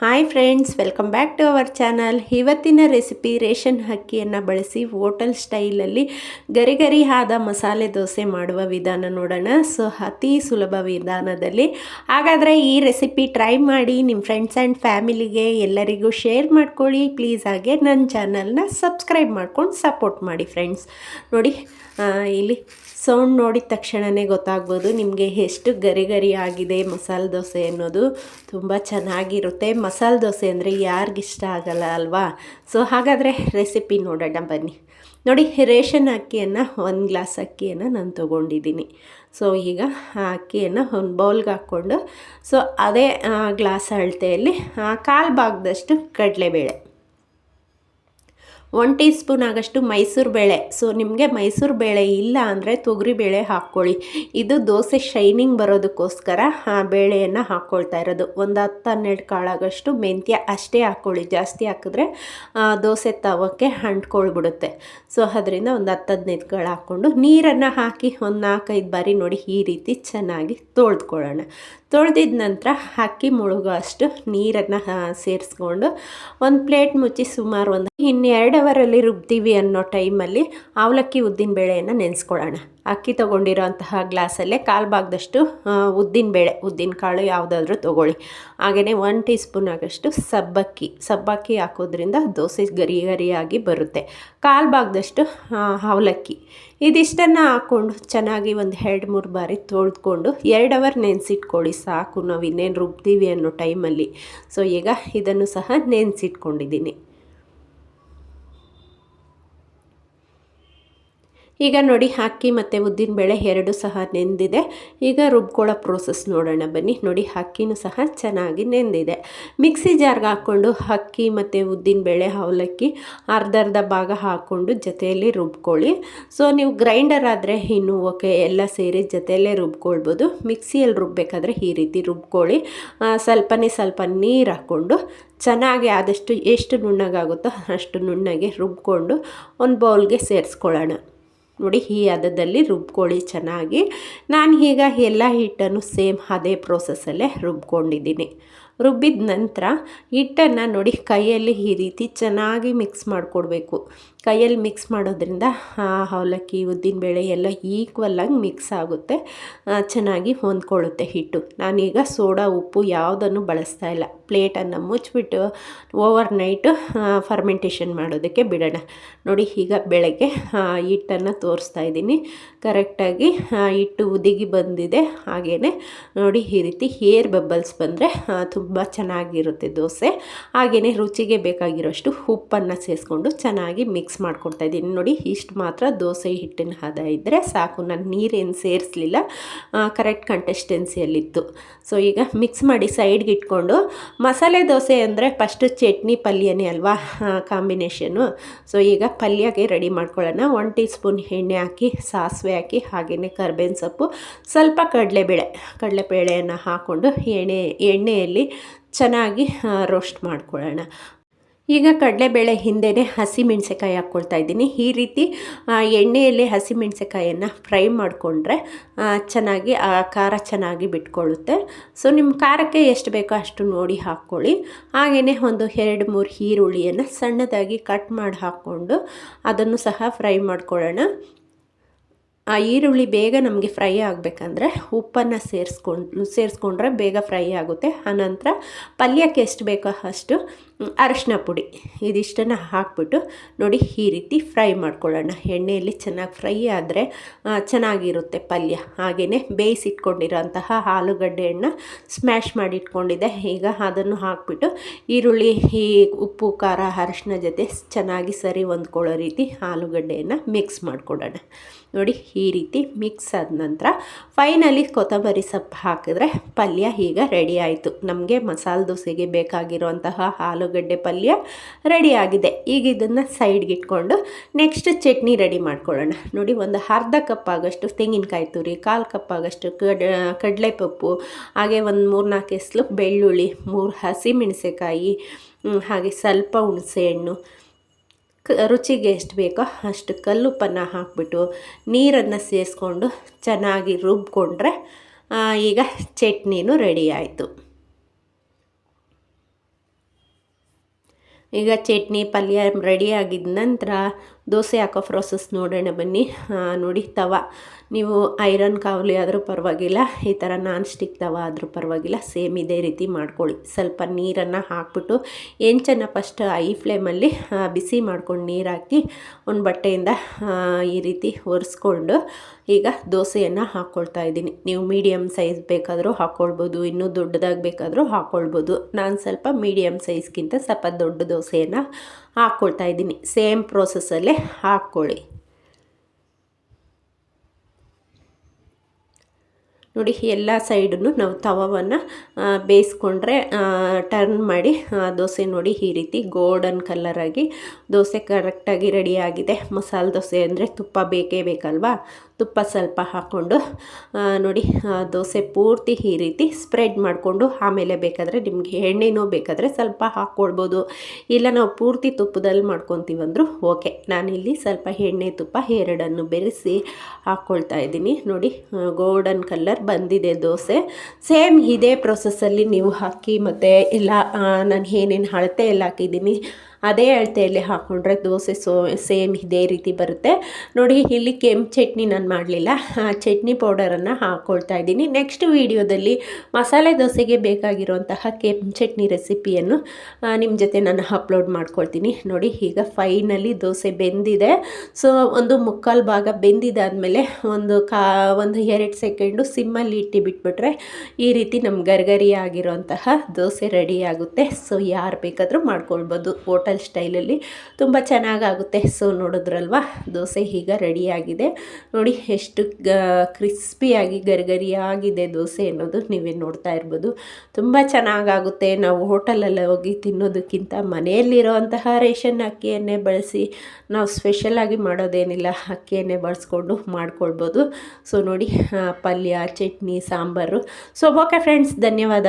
Ha! Hi friends, welcome back to our channel. ಇವತ್ತಿನ recipe ration ಅಕ್ಕಿಯನ್ನು ಬಳಸಿ hotel ಸ್ಟೈಲಲ್ಲಿ ಗರಿ ಗರಿ ಆದ ಮಸಾಲೆ ದೋಸೆ ಮಾಡುವ ವಿಧಾನ ನೋಡೋಣ. ಸೊ, ಅತಿ ಸುಲಭ ವಿಧಾನದಲ್ಲಿ. ಹಾಗಾದರೆ ಈ ರೆಸಿಪಿ ಟ್ರೈ ಮಾಡಿ ನಿಮ್ಮ ಫ್ರೆಂಡ್ಸ್ ಆ್ಯಂಡ್ ಫ್ಯಾಮಿಲಿಗೆ ಎಲ್ಲರಿಗೂ ಶೇರ್ ಮಾಡ್ಕೊಳ್ಳಿ. ಪ್ಲೀಸ್ ಹಾಗೆ ನನ್ನ ಚಾನಲ್ನ ಸಬ್ಸ್ಕ್ರೈಬ್ ಮಾಡ್ಕೊಂಡು ಸಪೋರ್ಟ್ ಮಾಡಿ ಫ್ರೆಂಡ್ಸ್. ನೋಡಿ ಇಲ್ಲಿ ಸೌಂಡ್ ನೋಡಿದ ತಕ್ಷಣವೇ ಗೊತ್ತಾಗ್ಬೋದು ನಿಮಗೆ ಎಷ್ಟು ಗರಿ ಗರಿ ಆಗಿದೆ ಮಸಾಲೆ ದೋಸೆ ಅನ್ನೋದು. ತುಂಬ ಚೆನ್ನಾಗಿರುತ್ತೆ. ಮಸಾಲೆ ದೋಸೆ ಅಂದರೆ ಯಾರಿಗಿಷ್ಟ ಆಗಲ್ಲ ಅಲ್ವಾ? ಸೊ ಹಾಗಾದರೆ ರೆಸಿಪಿ ನೋಡೋಣ ಬನ್ನಿ. ನೋಡಿ, ರೇಷನ್ ಅಕ್ಕಿಯನ್ನು ಒಂದು ಗ್ಲಾಸ್ ಅಕ್ಕಿಯನ್ನು ನಾನು ತೊಗೊಂಡಿದ್ದೀನಿ. ಸೊ ಈಗ ಆ ಅಕ್ಕಿಯನ್ನು ಒಂದು ಬೌಲ್ಗೆ ಹಾಕ್ಕೊಂಡು ಸೊ ಅದೇ ಗ್ಲಾಸ್ ಅಳತೆಯಲ್ಲಿ ಕಾಲು ಭಾಗದಷ್ಟು ಕಡಲೆಬೇಳೆ. ಒನ್ ಟೀ ಸ್ಪೂನ್ ಆಗಷ್ಟು ಮೈಸೂರು ಬೇಳೆ. ಸೊ ನಿಮಗೆ ಮೈಸೂರು ಬೇಳೆ ಇಲ್ಲ ಅಂದರೆ ತೊಗರಿ ಬೇಳೆ ಹಾಕ್ಕೊಳ್ಳಿ. ಇದು ದೋಸೆ ಶೈನಿಂಗ್ ಬರೋದಕ್ಕೋಸ್ಕರ ಆ ಬೇಳೆಯನ್ನು ಹಾಕ್ಕೊಳ್ತಾ ಇರೋದು. ಒಂದು ಹತ್ತು ಹನ್ನೆರಡು ಕಾಳಾಗಷ್ಟು ಮೆಂತ್ಯ ಅಷ್ಟೇ ಹಾಕ್ಕೊಳ್ಳಿ. ಜಾಸ್ತಿ ಹಾಕಿದ್ರೆ ದೋಸೆ ತವಕ್ಕೆ ಅಂಟ್ಕೊಳ್ಬಿಡುತ್ತೆ. ಸೊ ಅದರಿಂದ ಒಂದು ಹತ್ತು ಹದಿನೈದು ಕಾಳು ಹಾಕ್ಕೊಂಡು ನೀರನ್ನು ಹಾಕಿ ಒಂದು ನಾಲ್ಕೈದು ಬಾರಿ ನೋಡಿ ಈ ರೀತಿ ಚೆನ್ನಾಗಿ ತೊಳೆದ್ಕೊಳ್ಳೋಣ. ತೊಳೆದಿದ ನಂತರ ಅಕ್ಕಿ ಮುಳುಗೋ ಅಷ್ಟು ನೀರನ್ನು ಸೇರಿಸ್ಕೊಂಡು ಒಂದು ಪ್ಲೇಟ್ ಮುಚ್ಚಿ ಸುಮಾರು ಒಂದು ಇನ್ನೆರಡು ಅವರಲ್ಲಿ ರುಬ್ತೀವಿ ಅನ್ನೋ ಟೈಮಲ್ಲಿ ಅವಲಕ್ಕಿ ಉದ್ದಿನ ಬೇಳೆಯನ್ನು ನೆನೆಸ್ಕೊಳ್ಳೋಣ. ಅಕ್ಕಿ ತೊಗೊಂಡಿರೋ ಅಂತಹ ಗ್ಲಾಸಲ್ಲೇ ಕಾಲು ಭಾಗದಷ್ಟು ಉದ್ದಿನ ಬೇಳೆ, ಉದ್ದಿನ ಕಾಳು ಯಾವುದಾದ್ರೂ ತೊಗೊಳ್ಳಿ. ಹಾಗೆಯೇ ಒನ್ ಟೀ ಸ್ಪೂನ್ ಆಗಷ್ಟು ಸಬ್ಬಕ್ಕಿ. ಸಬ್ಬಕ್ಕಿ ಹಾಕೋದ್ರಿಂದ ದೋಸೆ ಗರಿ ಗರಿಯಾಗಿ ಬರುತ್ತೆ. ಕಾಲು ಭಾಗದಷ್ಟು ಅವಲಕ್ಕಿ. ಇದಿಷ್ಟನ್ನು ಹಾಕ್ಕೊಂಡು ಚೆನ್ನಾಗಿ ಒಂದು ಎರಡು ಮೂರು ಬಾರಿ ತೊಳೆದುಕೊಂಡು ಎರಡು ಅವರ್ ನೆನೆಸಿಟ್ಕೊಳ್ಳಿ ಸಾಕು. ನಾವು ಇನ್ನೇನು ರುಬ್ತೀವಿ ಅನ್ನೋ ಟೈಮಲ್ಲಿ. ಸೊ ಈಗ ಇದನ್ನು ಸಹ ನೆನೆಸಿಟ್ಕೊಂಡಿದ್ದೀನಿ. ಈಗ ನೋಡಿ ಅಕ್ಕಿ ಮತ್ತು ಉದ್ದಿನಬೇಳೆ ಎರಡು ಸಹ ನೆಂದಿದೆ. ಈಗ ರುಬ್ಕೊಳ್ಳೋ ಪ್ರೋಸೆಸ್ ನೋಡೋಣ ಬನ್ನಿ. ನೋಡಿ ಅಕ್ಕಿನೂ ಸಹ ಚೆನ್ನಾಗಿ ನೆಂದಿದೆ. ಮಿಕ್ಸಿ ಜಾರ್ಗೆ ಹಾಕ್ಕೊಂಡು ಅಕ್ಕಿ ಮತ್ತು ಉದ್ದಿನಬೇಳೆ ಅವಲಕ್ಕಿ ಅರ್ಧ ಅರ್ಧ ಭಾಗ ಹಾಕ್ಕೊಂಡು ಜೊತೆಯಲ್ಲಿ ರುಬ್ಕೊಳ್ಳಿ. ಸೊ ನೀವು ಗ್ರೈಂಡರ್ ಆದರೆ ಇನ್ನು ಓಕೆ ಎಲ್ಲ ಸೇರಿ ಜೊತೆಯಲ್ಲೇ ರುಬ್ಕೊಳ್ಬೋದು. ಮಿಕ್ಸಿಯಲ್ಲಿ ರುಬ್ಬೇಕಾದ್ರೆ ಈ ರೀತಿ ರುಬ್ಕೊಳ್ಳಿ. ಸ್ವಲ್ಪನೇ ಸ್ವಲ್ಪ ನೀರು ಹಾಕ್ಕೊಂಡು ಚೆನ್ನಾಗಿ ಆದಷ್ಟು ಎಷ್ಟು ನುಣ್ಣಗಾಗುತ್ತೋ ಅಷ್ಟು ನುಣ್ಣಗೆ ರುಬ್ಕೊಂಡು ಒಂದು ಬೌಲ್ಗೆ ಸೇರಿಸ್ಕೊಳ್ಳೋಣ. ನೋಡಿ, ಈ ಹದದಲ್ಲಿ ರುಬ್ಕೊಳ್ಳಿ ಚೆನ್ನಾಗಿ. ನಾನು ಈಗ ಎಲ್ಲ ಹಿಟ್ಟನ್ನು ಸೇಮ್ ಅದೇ ಪ್ರೋಸೆಸ್ಸಲ್ಲೇ ರುಬ್ಕೊಂಡಿದ್ದೀನಿ. ರುಬ್ಬಿದ ನಂತರ ಹಿಟ್ಟನ್ನು ನೋಡಿ, ಕೈಯಲ್ಲಿ ಈ ರೀತಿ ಚೆನ್ನಾಗಿ ಮಿಕ್ಸ್ ಮಾಡಿಕೊಡ್ಬೇಕು. ಕೈಯಲ್ಲಿ ಮಿಕ್ಸ್ ಮಾಡೋದ್ರಿಂದ, ಆ ಅವಲಕ್ಕಿ ಉದ್ದಿನಬೇಳೆ ಎಲ್ಲ ಈಕ್ವಲ್ಲಾಗಿ ಮಿಕ್ಸ್ ಆಗುತ್ತೆ ಚೆನ್ನಾಗಿ ಹೊಂದ್ಕೊಳ್ಳುತ್ತೆ ಹಿಟ್ಟು. ನಾನೀಗ ಸೋಡಾ, ಉಪ್ಪು ಯಾವುದನ್ನು ಬಳಸ್ತಾ ಇಲ್ಲ. ಪ್ಲೇಟನ್ನು ಮುಚ್ಚಿಬಿಟ್ಟು ಓವರ್ ನೈಟು ಫರ್ಮೆಂಟೇಷನ್ ಮಾಡೋದಕ್ಕೆ ಬಿಡೋಣ. ನೋಡಿ, ಈಗ ಬೆಳಗ್ಗೆ ಹಿಟ್ಟನ್ನು ತೋರಿಸ್ತಾ ಇದ್ದೀನಿ. ಕರೆಕ್ಟಾಗಿ ಹಿಟ್ಟು ಉದಿಗಿ ಬಂದಿದೆ. ಹಾಗೆಯೇ ನೋಡಿ, ಈ ರೀತಿ ಹೇರ್ ಬಬಲ್ಸ್ ಬಂದರೆ ತುಂಬ ಚೆನ್ನಾಗಿರುತ್ತೆ ದೋಸೆ. ಹಾಗೆಯೇ ರುಚಿಗೆ ಬೇಕಾಗಿರೋಷ್ಟು ಉಪ್ಪನ್ನು ಸೇರಿಸ್ಕೊಂಡು ಚೆನ್ನಾಗಿ ಮಿಕ್ಸ್ ಮಾಡ್ಕೊಡ್ತಾ ಇದ್ದೀನಿ. ನೋಡಿ, ಇಷ್ಟು ಮಾತ್ರ ದೋಸೆ ಹಿಟ್ಟಿನ ಹದ ಇದ್ದರೆ ಸಾಕು. ನಾನು ನೀರೇನು ಸೇರಿಸಲಿಲ್ಲ. ಕರೆಕ್ಟ್ ಕಂಟೆಸ್ಟೆನ್ಸಿಯಲ್ಲಿತ್ತು ಸೊ ಈಗ ಮಿಕ್ಸ್ ಮಾಡಿ ಸೈಡ್ಗೆ ಇಟ್ಕೊಂಡು, ಮಸಾಲೆ ದೋಸೆ ಅಂದರೆ ಫಸ್ಟು ಚಟ್ನಿ ಪಲ್ಯನೇ ಅಲ್ವಾ? ಕಾಂಬಿನೇಷನು ಸೊ ಈಗ ಪಲ್ಯಗೆ ರೆಡಿ ಮಾಡ್ಕೊಳ್ಳೋಣ. ಒನ್ ಟೀ ಸ್ಪೂನ್ ಎಣ್ಣೆ ಹಾಕಿ, ಸಾಸಿವೆ ಹಾಕಿ ಹಾಗೆಯೇ ಕರ್ಬೇವಿನ ಸೊಪ್ಪು, ಸ್ವಲ್ಪ ಕಡಲೆಬೇಳೆ. ಕಡಲೆಬೇಳೆಯನ್ನು ಹಾಕ್ಕೊಂಡು ಎಣ್ಣೆ, ಎಣ್ಣೆಯಲ್ಲಿ ಚೆನ್ನಾಗಿ ರೋಸ್ಟ್ ಮಾಡ್ಕೊಳ್ಳೋಣ. ಈಗ ಕಡಲೆಬೇಳೆ ಹಿಂದೆಯೇ ಹಸಿಮೆಣಸೆಕಾಯಿ ಹಾಕ್ಕೊಳ್ತಾ ಇದ್ದೀನಿ. ಈ ರೀತಿ ಎಣ್ಣೆಯಲ್ಲಿ ಹಸಿಮೆಣಸೆಕಾಯನ್ನು ಫ್ರೈ ಮಾಡಿಕೊಂಡ್ರೆ ಚೆನ್ನಾಗಿ, ಆ, ಖಾರ ಚೆನ್ನಾಗಿ ಬಿಟ್ಕೊಳ್ಳುತ್ತೆ. ಸೊ ನಿಮ್ಮ ಖಾರಕ್ಕೆ ಎಷ್ಟು ಬೇಕೋ ಅಷ್ಟು ನೋಡಿ ಹಾಕ್ಕೊಳ್ಳಿ. ಹಾಗೆಯೇ ಒಂದು ಎರಡು ಮೂರು ಈರುಳ್ಳಿಯನ್ನು ಸಣ್ಣದಾಗಿ ಕಟ್ ಮಾಡಿ ಹಾಕ್ಕೊಂಡು ಅದನ್ನು ಸಹ ಫ್ರೈ ಮಾಡ್ಕೊಳ್ಳೋಣ. ಆ, ಈರುಳ್ಳಿ ಬೇಗ ನಮಗೆ ಫ್ರೈ ಆಗಬೇಕಂದ್ರೆ ಉಪ್ಪನ್ನು ಸೇರಿಸ್ಕೊಂಡು, ಸೇರಿಸ್ಕೊಂಡ್ರೆ ಬೇಗ ಫ್ರೈ ಆಗುತ್ತೆ. ಆನಂತರ ಪಲ್ಯಕ್ಕೆ ಎಷ್ಟು ಬೇಕೋ ಅಷ್ಟು ಅರಿಶಿನ ಪುಡಿ ಇದಿಷ್ಟನ್ನು ಹಾಕ್ಬಿಟ್ಟು ನೋಡಿ ಈ ರೀತಿ ಫ್ರೈ ಮಾಡ್ಕೊಳ್ಳೋಣ. ಎಣ್ಣೆಯಲ್ಲಿ ಚೆನ್ನಾಗಿ ಫ್ರೈ ಆದರೆ ಚೆನ್ನಾಗಿರುತ್ತೆ ಪಲ್ಯ. ಹಾಗೆಯೇ ಬೇಯಿಸಿಟ್ಕೊಂಡಿರೋಂತಹ ಆಲೂಗಡ್ಡೆಯನ್ನು ಸ್ಮ್ಯಾಶ್ ಮಾಡಿ ಇಟ್ಕೊಂಡಿದ್ದೆ ಈಗ ಅದನ್ನು ಹಾಕ್ಬಿಟ್ಟು ಈರುಳ್ಳಿ, ಈ ಉಪ್ಪು, ಖಾರ, ಅರಶಿನ ಜೊತೆ ಚೆನ್ನಾಗಿ ಸರಿ ಹೊಂದ್ಕೊಳ್ಳೋ ರೀತಿ ಆಲೂಗಡ್ಡೆಯನ್ನು ಮಿಕ್ಸ್ ಮಾಡಿಕೊಡೋಣ ನೋಡಿ ಈ ರೀತಿ ಮಿಕ್ಸ್ ಆದ ನಂತರ ಫೈನಲಿ ಕೊತ್ತಂಬರಿ ಸೊಪ್ಪು ಹಾಕಿದ್ರೆ ಪಲ್ಯ ಈಗ ರೆಡಿ ಆಯಿತು. ನಮಗೆ ಮಸಾಲೆ ದೋಸೆಗೆ ಬೇಕಾಗಿರುವಂತಹ ಆಲೂಗಡ್ಡೆ ಪಲ್ಯ ರೆಡಿ ಆಗಿದೆ ಈಗ ಇದನ್ನು ಸೈಡ್ಗೆ ಇಟ್ಕೊಂಡು ನೆಕ್ಸ್ಟ್ ಚಟ್ನಿ ರೆಡಿ ಮಾಡ್ಕೊಳ್ಳೋಣ. ನೋಡಿ, ಒಂದು ಅರ್ಧ ಕಪ್ ಆಗಷ್ಟು ತೆಂಗಿನಕಾಯಿ ತುರಿ, ಕಾಲು ಕಪ್ ಆಗಷ್ಟು ಕಡಲೆ ಕಡಲೆಪಪ್ಪು, ಹಾಗೆ ಒಂದು ಮೂರು ನಾಲ್ಕು ಎಸ್ಲು ಬೆಳ್ಳುಳ್ಳಿ, ಮೂರು ಹಸಿಮೆಣಸೆಕಾಯಿ ಹಾಗೆ ಸ್ವಲ್ಪ ಹುಣಸೆಹಣ್ಣು ಕ, ರುಚಿಗೆ ಎಷ್ಟು ಬೇಕೋ ಅಷ್ಟು ಕಲ್ಲುಪ್ಪನ್ನು ಹಾಕ್ಬಿಟ್ಟು ನೀರನ್ನು ಸೇರಿಸ್ಕೊಂಡು ಚೆನ್ನಾಗಿ ರುಬ್ಕೊಂಡ್ರೆ ಈಗ ಚಟ್ನಿನೂ ರೆಡಿ ಆಯಿತು. ಈಗ ಚಟ್ನಿ ಪಲ್ಯ ರೆಡಿ ಆಗಿದ ನಂತರ ದೋಸೆ ಹಾಕೋ ಪ್ರೋಸೆಸ್ ನೋಡೋಣ ಬನ್ನಿ. ನೋಡಿ, ತವ. ನೀವು ಐರನ್ ಕಾವಲಿ ಆದರೂ ಪರವಾಗಿಲ್ಲ. ಈ ಥರ ನಾನ್ ಸ್ಟಿಕ್ ತವ ಆದರೂ ಪರವಾಗಿಲ್ಲ. ಸೇಮ್ ಇದೇ ರೀತಿ ಮಾಡ್ಕೊಳ್ಳಿ. ಸ್ವಲ್ಪ ನೀರನ್ನು ಹಾಕ್ಬಿಟ್ಟು ಹೆಂಚನ್ನು ಫಸ್ಟ್ ಐ ಫ್ಲೇಮಲ್ಲಿ ಬಿಸಿ ಮಾಡ್ಕೊಂಡು ನೀರು ಹಾಕಿ, ಒಂದು ಬಟ್ಟೆಯಿಂದ ಈ ರೀತಿ ಒರೆಸ್ಕೊಂಡು, ಈಗ ದೋಸೆಯನ್ನು ಹಾಕ್ಕೊಳ್ತಾ ಇದ್ದೀನಿ. ನೀವು ಮೀಡಿಯಮ್ ಸೈಜ್ ಬೇಕಾದರೂ ಹಾಕ್ಕೊಳ್ಬೋದು ಇನ್ನೂ ದೊಡ್ಡದಾಗಿ ಬೇಕಾದರೂ ಹಾಕ್ಕೊಳ್ಬೋದು ನಾನು ಸ್ವಲ್ಪ ಮೀಡಿಯಮ್ ಸೈಜ್ಗಿಂತ ಸ್ವಲ್ಪ ದೊಡ್ಡ ದೋಸೆಯನ್ನು ಹಾಕ್ಕೊಳ್ತಾ ಇದ್ದೀನಿ. ಸೇಮ್ ಪ್ರೋಸೆಸ್ಸಲ್ಲೇ ಹಾಕ್ಕೊಳ್ಳಿ. ನೋಡಿ, ಎಲ್ಲ ಸೈಡನ್ನು ನಾವು ತವವನ್ನು ಬೇಯಿಸ್ಕೊಂಡ್ರೆ ಟರ್ನ್ ಮಾಡಿ ದೋಸೆ ನೋಡಿ ಈ ರೀತಿ ಗೋಲ್ಡನ್ ಕಲರಾಗಿ ದೋಸೆ ಕರೆಕ್ಟಾಗಿ ರೆಡಿಯಾಗಿದೆ ಮಸಾಲೆ ದೋಸೆ ಅಂದರೆ ತುಪ್ಪ ಬೇಕೇ ಬೇಕಲ್ವಾ? ತುಪ್ಪ ಸ್ವಲ್ಪ ಹಾಕ್ಕೊಂಡು ನೋಡಿ ದೋಸೆ ಪೂರ್ತಿ ಈ ರೀತಿ ಸ್ಪ್ರೆಡ್ ಮಾಡಿಕೊಂಡು ಆಮೇಲೆ ಬೇಕಾದರೆ ನಿಮಗೆ ಎಣ್ಣೆನೂ ಬೇಕಾದರೆ ಸ್ವಲ್ಪ ಹಾಕ್ಕೊಳ್ಬೋದು ಇಲ್ಲ ನಾವು ಪೂರ್ತಿ ತುಪ್ಪದಲ್ಲಿ ಮಾಡ್ಕೊತೀವಂದ್ರು ಓಕೆ ನಾನಿಲ್ಲಿ ಸ್ವಲ್ಪ ಎಣ್ಣೆ ತುಪ್ಪ ಎರಡನ್ನು ಬೆರೆಸಿ ಹಾಕ್ಕೊಳ್ತಾ ಇದ್ದೀನಿ. ನೋಡಿ ಗೋಲ್ಡನ್ ಕಲರ್ ಬಂದಿದೆ ದೋಸೆ. ಸೇಮ್ ಇದೇ ಪ್ರೊಸೆಸ್ಸಲ್ಲಿ ನೀವು ಹಾಕಿ ಮತ್ತು ಎಲ್ಲ ನಾನು ಏನೇನು ಅಳತೆ ಎಲ್ಲ ಹಾಕಿದ್ದೀನಿ. ಅದೇ ಅಳತೆಯಲ್ಲಿ ಹಾಕ್ಕೊಂಡ್ರೆ ದೋಸೆ ಸೋ, ಸೇಮ್ ಇದೇ ರೀತಿ ಬರುತ್ತೆ. ನೋಡಿ, ಇಲ್ಲಿ ಕೆಂಪು ಚಟ್ನಿ ನಾನು ಮಾಡಲಿಲ್ಲ. ಚಟ್ನಿ ಪೌಡರನ್ನು ಹಾಕ್ಕೊಳ್ತಾ ಇದ್ದೀನಿ. ನೆಕ್ಸ್ಟ್ ವೀಡಿಯೋದಲ್ಲಿ ಮಸಾಲೆ ದೋಸೆಗೆ ಬೇಕಾಗಿರುವಂತಹ ಕೆಂಪು ಚಟ್ನಿ ರೆಸಿಪಿಯನ್ನು ನಿಮ್ಮ ಜೊತೆ ನಾನು ಅಪ್ಲೋಡ್ ಮಾಡ್ಕೊಳ್ತೀನಿ. ನೋಡಿ, ಈಗ ಫೈನಲಿ ದೋಸೆ ಬೆಂದಿದೆ. ಸೊ, ಒಂದು ಮುಕ್ಕಾಲು ಭಾಗ ಬೆಂದಿದ್ದಾದಮೇಲೆ ಒಂದು ಕಾ, ಒಂದು ಎರಡು ಸೆಕೆಂಡು ಸಿಮ್ಮಲ್ಲಿ ಇಟ್ಟು ಬಿಟ್ಬಿಟ್ರೆ ಈ ರೀತಿ ನಮ್ಮ ಗರ್ಗರಿ ಆಗಿರೋಂತಹ ದೋಸೆ ರೆಡಿ ಆಗುತ್ತೆ. ಸೊ, ಯಾರು ಬೇಕಾದರೂ ಮಾಡ್ಕೊಳ್ಬೋದು. ಹೋಟೆಲ್ ಹೋಟೆಲ್ ಸ್ಟೈಲಲ್ಲಿ ತುಂಬ ಚೆನ್ನಾಗಾಗುತ್ತೆ. ಸೊ ನೋಡಿದ್ರಲ್ವಾ? ದೋಸೆ ಈಗ ರೆಡಿಯಾಗಿದೆ. ನೋಡಿ ಎಷ್ಟು ಗ ಕ್ರಿಸ್ಪಿಯಾಗಿ, ಗರಿಗರಿಯಾಗಿದೆ ದೋಸೆ ಅನ್ನೋದು ನೀವೇ ನೋಡ್ತಾ ಇರ್ಬೋದು. ತುಂಬ ಚೆನ್ನಾಗಾಗುತ್ತೆ. ನಾವು ಹೋಟೆಲಲ್ಲಿ ಹೋಗಿ ತಿನ್ನೋದಕ್ಕಿಂತ ಮನೆಯಲ್ಲಿರೋವಂತಹ ರೇಷನ್ ಅಕ್ಕಿಯನ್ನೇ ಬಳಸಿ ನಾವು ಸ್ಪೆಷಲಾಗಿ ಮಾಡೋದೇನಿಲ್ಲ, ಅಕ್ಕಿಯನ್ನೇ ಬಳಸ್ಕೊಂಡು ಮಾಡ್ಕೊಳ್ಬೋದು. ಸೊ ನೋಡಿ ಪಲ್ಯ, chutney, sambar. So okay friends, ಧನ್ಯವಾದ.